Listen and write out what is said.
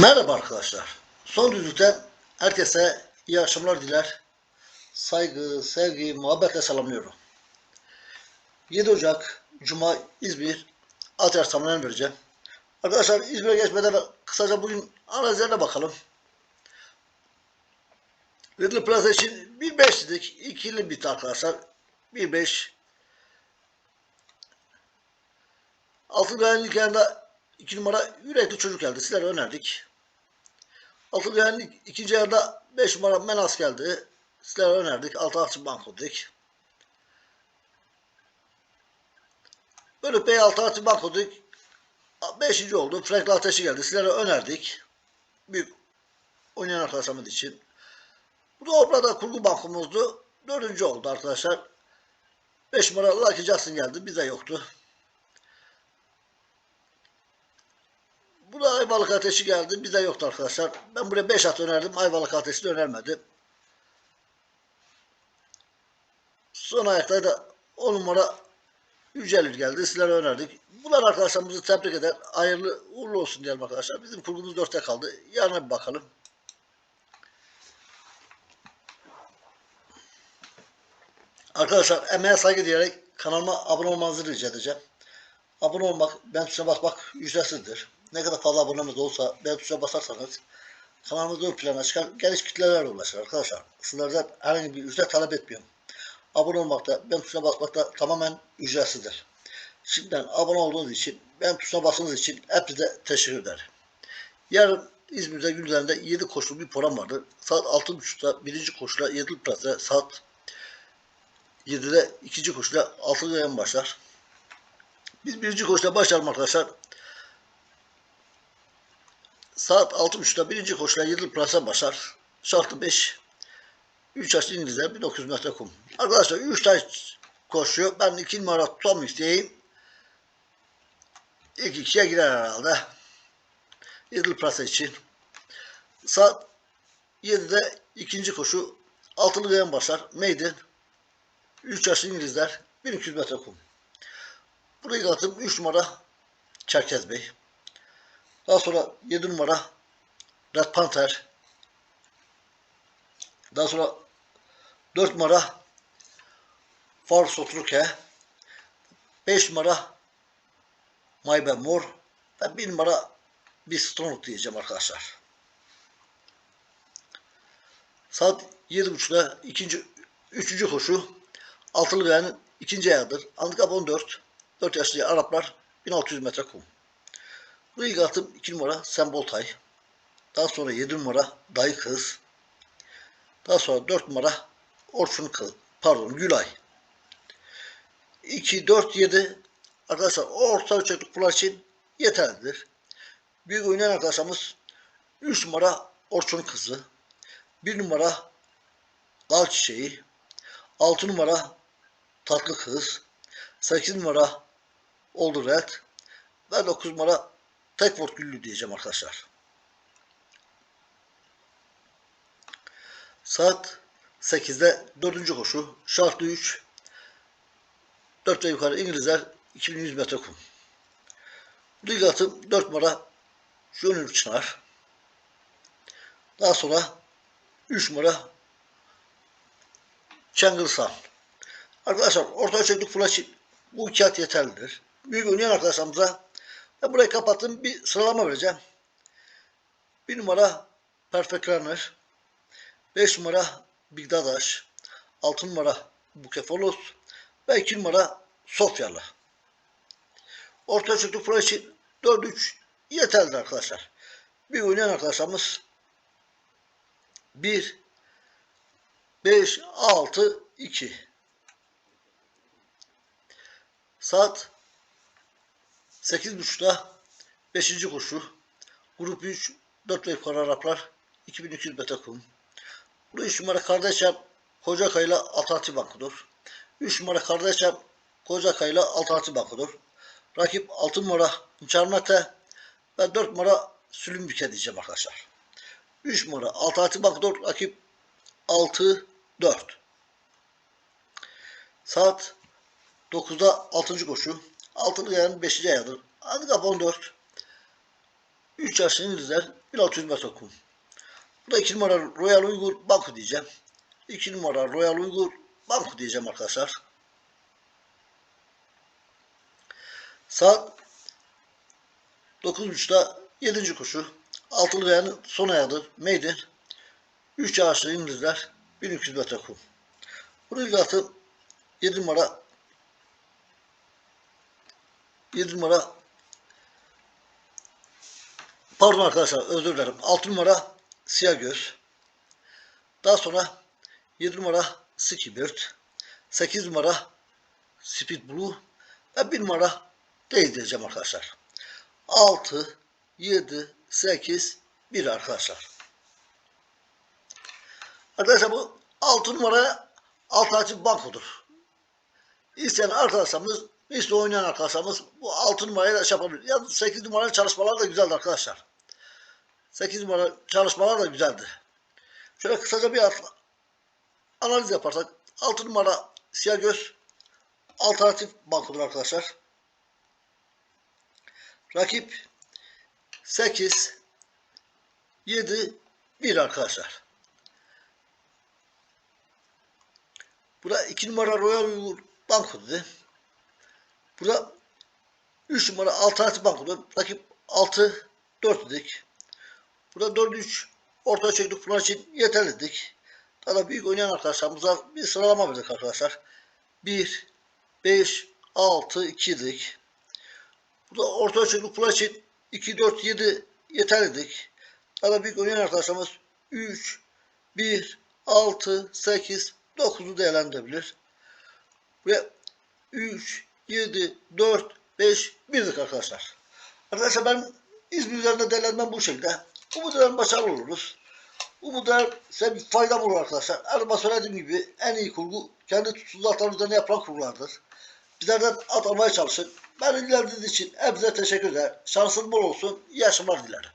Merhaba arkadaşlar. Son düzlükten herkese iyi akşamlar diler. Saygı, sevgi, muhabbetle selamlıyorum. 7 Ocak Cuma İzmir Ateş Tamamlarını vereceğim. Arkadaşlar İzmir'e geçmeden kısaca bugün arazilerine bakalım. Little Plaza için 1.5 dedik. İkili bitti arkadaşlar. 1.5 Altın Gayen'in yanında 2 numara yürekli çocuk geldi. Sizlere önerdik. Altın Gayen'in ikinci yarıda 5 numara Menas geldi. Sizlere önerdik. Altı Akçı Banko dedik. Bölük Bey Altı Akçı Banko. Beşinci oldu. Frankl Ateşi geldi. Sizlere önerdik. Büyük oynayan arkadaşlarımız için. Bu da Opra'da kurgu bankomuzdu. Dördüncü oldu arkadaşlar. 5 numara Lucky Jackson geldi. Bize yoktu. Bu da Ayvalık Ateşi geldi. Bize yoktu arkadaşlar. Ben buraya 5 at önerdim. Ayvalık Ateşi de önermedi. Son ayakta da 10 numara Yücelir geldi. Sizlere önerdik. Bunlar arkadaşlarımızı tebrik eder. Hayırlı uğurlu olsun diyelim arkadaşlar. Bizim kurgumuz 4'te kaldı. Yarına bir bakalım. Arkadaşlar emeğe saygı diyerek kanalıma abone olmanızı rica edeceğim. Abone olmak, ben tuşuna basmak ücretsizdir. Ne kadar fazla abonemiz olsa ben tuşuna basarsanız kanalımız ön plana çıkar, geniş kitlelerle ulaşır arkadaşlar. Sizlerden herhangi bir ücret talep etmiyorum. Abone olmakta, ben tuşuna basmakta tamamen ücretsizdir. Şimdiden abone olduğunuz için, ben tuşuna bastığınız için hepinize teşekkür ederim. Yarın İzmir'de günlerinde 7 koşulu bir program vardır. Saat 6.30'da birinci koşula 7 plase, saat 7'de ikinci koşula 6 yayın başlar. Biz birinci koşula başlayalım arkadaşlar. Saat 6.30'da birinci koşula 7 plase başlar. Şartı 5. 3 yaşlı İngilizler 1900 metre kum. Arkadaşlar 3 taş koşuyor. Ben 2 numara tutam isteyeyim. İlk ikiye girer herhalde. 7 plase için. Saat 7'de ikinci koşu altılı yayın başlar. Maiden 3 yaşlı İngilizler 1200 metre kum. Burayı atım 3 numara Çerkez Bey. Daha sonra 7 numara Red Panther. Daha sonra 4 numara Far Sotruke. 5 numara Maybe Mor. Ve 1 numara bir Strong diyeceğim arkadaşlar. Saat 7.30'da ikinci, üçüncü koşu altılı gayanın ikinci ayağıdır. Handikap 14. 4 yaşlı Araplar 1600 metre kum. Bu ilk atım 2 numara Sembol Tay. Daha sonra 7 numara Dayı Kız. Daha sonra 4 numara Orçun Kız. Pardon Gülay. 2, 4, 7 arkadaşlar orta ölçekli kular için yeterlidir. Büyük oynayan arkadaşlarımız 3 numara Orçun Kızı. 1 numara Dal Çiçeği. 6 numara Tatlı Kız. 8 numara Oldu Red. Ve 9 numara Tekford Güllü diyeceğim arkadaşlar. Saat 8'de 4. koşu. Şartlı 3. 4 ve yukarı İngilizler 2100 metre kum. Lig atım 4 numara Junior Çınar. Daha sonra 3 numara Çengilsan. Arkadaşlar orta ölçekli flash bu iki at yeterlidir. Büyük oynayan arkadaşlarımıza ben burayı kapattım bir sıralama vereceğim. 1 numara Perfect Runner. 5 numara Big Dadaş. 6 numara Bukefolos. Ve 2 numara Sofyalı. Orta ölçekli flash için 4-3 yeterlidir arkadaşlar. Bir oynayan arkadaşlarımız 1 5 6 2 Saat 8.30'da 5. koşu. Grup 3 4 ve yukarı Araplar 2200 metre kum. Bu 3 numara Kardeşer Kocakay'la Alternatif Banko'dur. 3 numara Kardeşer Kocakay'la Alternatif Banko'dur. Rakip 6 numara Çarmete ve 4 numara Sülümbüke diyeceğim arkadaşlar. 3 numara Alternatif Banko'dur. Rakip 6 4. Saat 9'da 6. koşu. Altılı yani 5. ayağıdır. Handikap 14. 3 3 yaşlı İngilizler 1600 metre kum. Bu da 2 numara Royal Uygur Banku diyeceğim. 2 numara Royal Uygur Banku diyeceğim arkadaşlar. Saat 9.30'da 7. koşu. Altılı kayanın son ayağıdır. Maiden. 3 yaşlı İngilizler 1200 metre kum. Burayı zaten 7 numara 7 numara pardon arkadaşlar özür dilerim. 6 numara siyah göz. Daha sonra 7 numara Skibird. 8 numara Speed Blue ve 1 numara değil diyeceğim arkadaşlar. 6, 7, 8, 1 arkadaşlar. Arkadaşlar bu 6 numara alternatif bankodur. İsteyen arkadaşlarımız, işte oynayan arkadaşlarımız bu 6 numarayla da şey yapabilir. Ya 8 numaralı çalışmalar da güzeldi arkadaşlar. 8 numara çalışmalar da güzeldi. Şöyle kısaca bir analiz yaparsak 6 numara siyah göz alternatif bankodur arkadaşlar. Rakip 8 7 1 arkadaşlar. Burada 2 numara Royal Uygur Banko dedi. Burada 3 numara alternatif bankodur. Rakip 6 4 dedik. Burada 4 3 ortaya çektik falan için yeterli dedik. Daha da büyük oynayan arkadaşlarımıza bir sıralama verdik arkadaşlar. 1 5 6 2 dedik. Burada ortaya çektik falan için 2 4 7 yeterli dedik. Daha da büyük oynayan arkadaşlarımız 3 1 6 8 9'u değerlendirebilir. Ve 3, 7, 4, 5, 1'dik arkadaşlar. Arkadaşlar ben İzmir üzerinde değerlendirmem bu şekilde. Umut ederim başarılı oluruz. Umut ederim size bir faydam olur arkadaşlar. Her zaman söylediğim gibi en iyi kurgu kendi tutsuz atlar üzerine yapılan kurgulardır. Bizlerden at almaya çalışın. Ben ilgilendiğiniz için hepinize teşekkür ederim. Şansınız bol olsun. İyi yaşamlar dilerim.